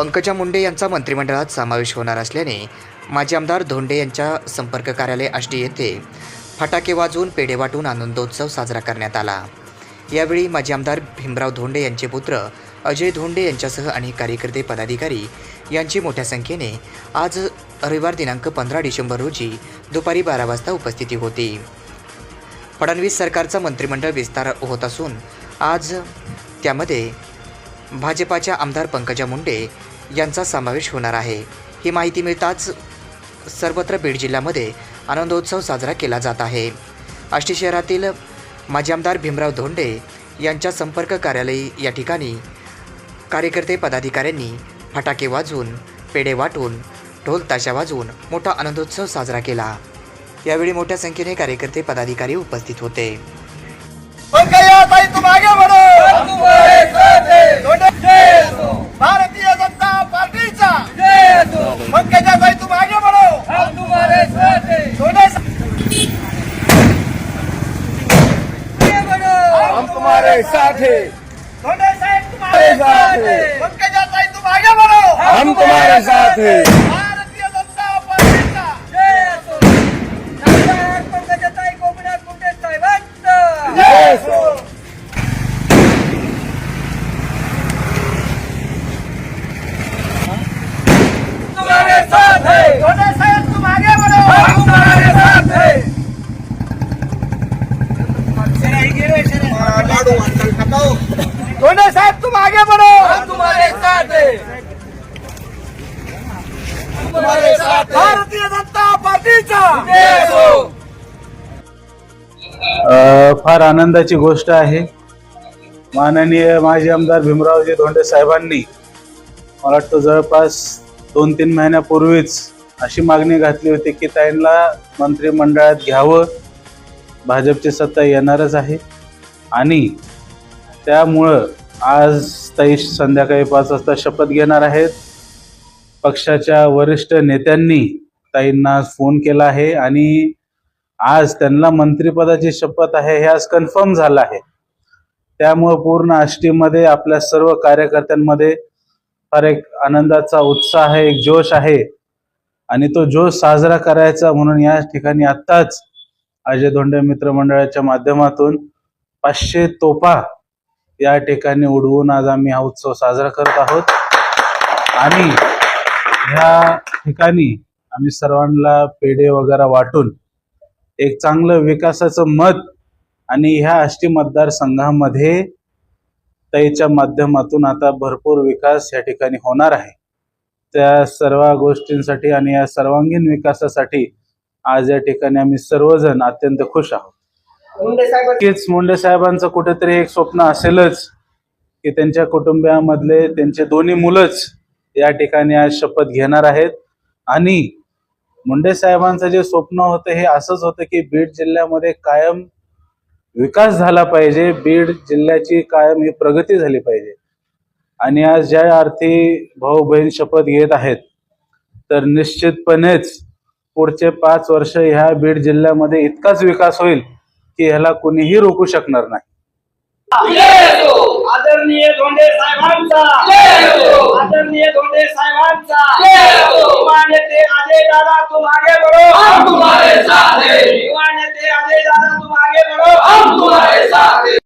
पंकजा मुंडे यांचा मंत्रिमंडळात समावेश होणार असल्याने माजी आमदार धोंडे यांच्या संपर्क कार्यालय आष्टी येथे फटाके वाजवून पेढे वाटून आनंदोत्सव साजरा करण्यात आला. यावेळी माजी आमदार भीमराव धोंडे यांचे पुत्र अजय धोंडे यांच्यासह अनेक कार्यकर्ते पदाधिकारी यांची मोठ्या संख्येने आज रविवार दिनांक पंधरा डिसेंबर रोजी दुपारी बारा वाजता उपस्थिती होती. फडणवीस सरकारचा मंत्रिमंडळ विस्तार होत असून आज त्यामध्ये भाजपाच्या आमदार पंकजा मुंडे यांचा समावेश होणार आहे. ही माहिती मिळताच सर्वत्र बीड जिल्ह्यामध्ये आनंदोत्सव साजरा केला जात आहे. आष्टी शहरातील माजी आमदार भीमराव धोंडे यांच्या संपर्क कार्यालय या ठिकाणी कार्यकर्ते पदाधिकाऱ्यांनी फटाके वाजवून पेढे वाटून ढोल ताशा वाजवून मोठा आनंदोत्सव साजरा केला. यावेळी मोठ्या संख्येने कार्यकर्ते पदाधिकारी उपस्थित होते. भारतीय जनता पार्टीचा. पंकजा ताई तुम आगे बढ़ो धोंडे हम तुम्हारे साथ हैं पंकजा ताई तुम आगे बढ़ो हम तुम्हारे साथ हैं भारतीय जनता पार्टीचा जय हो तुम्हारे साथ है धोंडे साहब तुम आगे बढ़ो हम तुम्हारे साथ है धोंडे साहब तुम आगे बढ़ो हम तुम्हारे साथ है तुम्हारे साथ भारतीय जनता पार्टीचा. फार आनंदाची गोष्ट आहे. माननीय माजी आमदार भीमरावजी धोंडे साहेबांनी मला वाटतं जवळपास दोन तीन महिन्यापूर्वीच अशी मागणी घातली होती की ताईंना मंत्रिमंडळात घ्यावं. भाजपची सत्ता येणारच आहे. आणि त्यामुळं आज ताई संध्याकाळी पाच वाजता शपथ घेणार आहेत. पक्षाच्या वरिष्ठ नेत्यांनी ताईंना फोन केला आहे आणि आज त्यांना मंत्रिपदाची शपथ आहे हे आज कन्फर्म झालं आहे. त्यामुळं पूर्ण आष्टीमध्ये आपल्या सर्व कार्यकर्त्यांमध्ये फार एक आनंदाचा उत्साह आहे एक जोश आहे. आणि तो जोश साजरा करायचा म्हणून या ठिकाणी आत्ताच अजय धोंडे मित्रमंडळाच्या माध्यमातून पाचशे तोफा या ठिकाणी उडवून आज आम्ही हा उत्सव साजरा करत आहोत. आणि ह्या ठिकाणी आम्ही सर्वांना पेढे वगैरे वाटून एक चांगलं विकासाचं मत आणि ह्या आष्टी मतदारसंघामध्ये ताईच्या माध्यमातून आता भरपूर विकास या ठिकाणी होणार आहे. त्या सर्व गोष्टींसाठी आणि या सर्वांगीण विकासासाठी आज या ठिकाणी आम्ही सर्वजण अत्यंत खुश आहोत. नक्कीच मुंडे साहेबांचं कुठेतरी एक स्वप्न असेलच की त्यांच्या कुटुंबियामधले त्यांचे दोन्ही मुलंच या ठिकाणी आज शपथ घेणार आहेत. आणि मुंडे साहेबांचं जे स्वप्न होतं हे असंच होतं की बीड जिल्ह्यामध्ये कायम विकास झाला पाहिजे बीड जिल्ह्याची कायम ही प्रगती झाली पाहिजे. आणि आज ज्या अर्थी भाऊ बहीण शपथ घेत आहेत तर निश्चितपणेच पुढचे पाच वर्ष ह्या बीड जिल्ह्यामध्ये इतकाच विकास होईल की ह्याला कुणीही रोखू शकणार नाही. आदरणीय धोंडे साहेबांचा. आदरणीय धोंडे साहेबांचा. युवा नेते अजय दादा तुम आगे बढ़ो हम तुम्हारे साथ हैं युवा नेते अजय दादा तुम आगे बढ़ो हम तुम्हारे साथ हैं